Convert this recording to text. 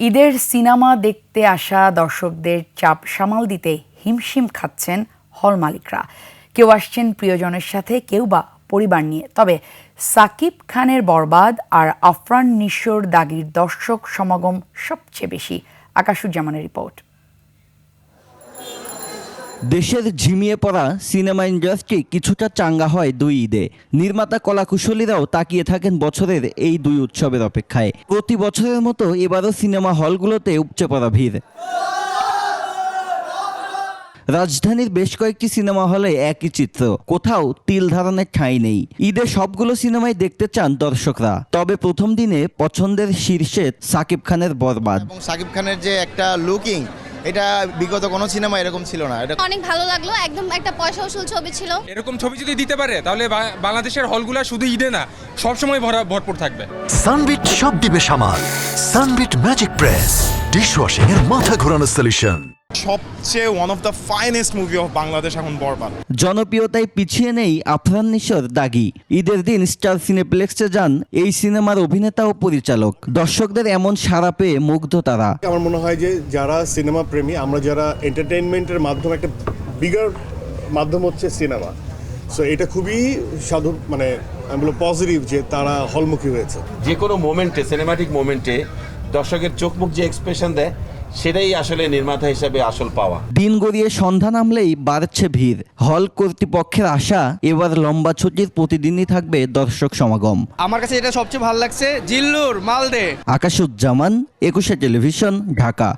ঈদের সিনেমা দেখতে আসা দর্শকদের চাপ সামাল দিতে হিমশিম খাচ্ছেন হল মালিকরা। কেউ আসছেন প্রিয়জনের সাথে, কেউ বা পরিবার নিয়ে। তবে সাকিব খানের বরবাদ আর আফরান নিশোর দাগির দর্শক সমাগম সবচেয়ে বেশি। আকাশুজ্জামানের রিপোর্ট। দেশের ঝিমিয়ে পড়া সিনেমা ইন্ডাস্ট্রি কিছুটা চাঙ্গা হয় দুই ঈদে। নির্মাতা কলাকুশলীরাও তাকিয়ে থাকেন বছরের এই দুই উৎসবের অপেক্ষায়। প্রতি বছরের মতো এবারও সিনেমা হলগুলোতে উপচে পড়া ভিড়। রাজধানীর বেশ কয়েকটি সিনেমা হলে একই চিত্র। কোথাও তিল ধারণের ঠাঁই নেই। ঈদে সবগুলো সিনেমাই দেখতে চান দর্শকরা। তবে প্রথম দিনে পছন্দের শীর্ষে সাকিব খানের বরবাদ। সাকিব খানের যে একটা লুকিং এটা বিগত কোনো সিনেমা এরকম ছিল না। এটা অনেক ভালো লাগল একদম একটা পয়সা উসুল ছবি ছিল। এরকম ছবি যদি দিতে পারে তাহলে বা- বাংলাদেশের হলগুলা শুধু ঈদে না সবসময় ভরা ভরপুর থাকবে। সানবিট সব দিবে সামাল। সানবিট ম্যাজিক প্রেস ডিশওয়াশিং এর মাথা ঘোরানোর সলিউশন সবচেয়ে one of the finest movie of Bangladesh এখন বরবাদ। জনপ্রিয়তায় পিছিয়ে নেই আফরান নিশোর দাগি। ঈদের দিন স্টার সিনেপ্লেক্সে যান এই সিনেমার অভিনেতা ও পরিচালক। দর্শকদের এমন সাড়া পেয়ে মুগ্ধ তারা। আমার মনে হয় যে যারা সিনেমা প্রেমী আমরা যারা এন্টারটেইনমেন্টের মাধ্যমে একটা বিগার মাধ্যম হচ্ছে সিনেমা। সো এটা খুবই সাধু মানে আমি বলব পজিটিভ যে তারা হলমুখী হয়েছে। যে কোনো মোমেন্টে সিনেমাটিক মোমেন্টে দর্শকের চোখ মুখ যে এক্সপ্রেশন দেয় সেটাই আসলে নির্মাতা হিসাবে আসল পাওয়া। দিন গড়িয়ে সন্ধ্যা নামলেই বাড়ছে ভিড়। হল কর্তৃপক্ষের আশা এবার লম্বা ছুটির প্রতিদিনই থাকবে দর্শক সমাগম। আমার কাছে এটা সবচেয়ে ভালো লাগছে জিল্লুর মালদে। আকাশুজ্জামান একুশে টেলিভিশন ঢাকা।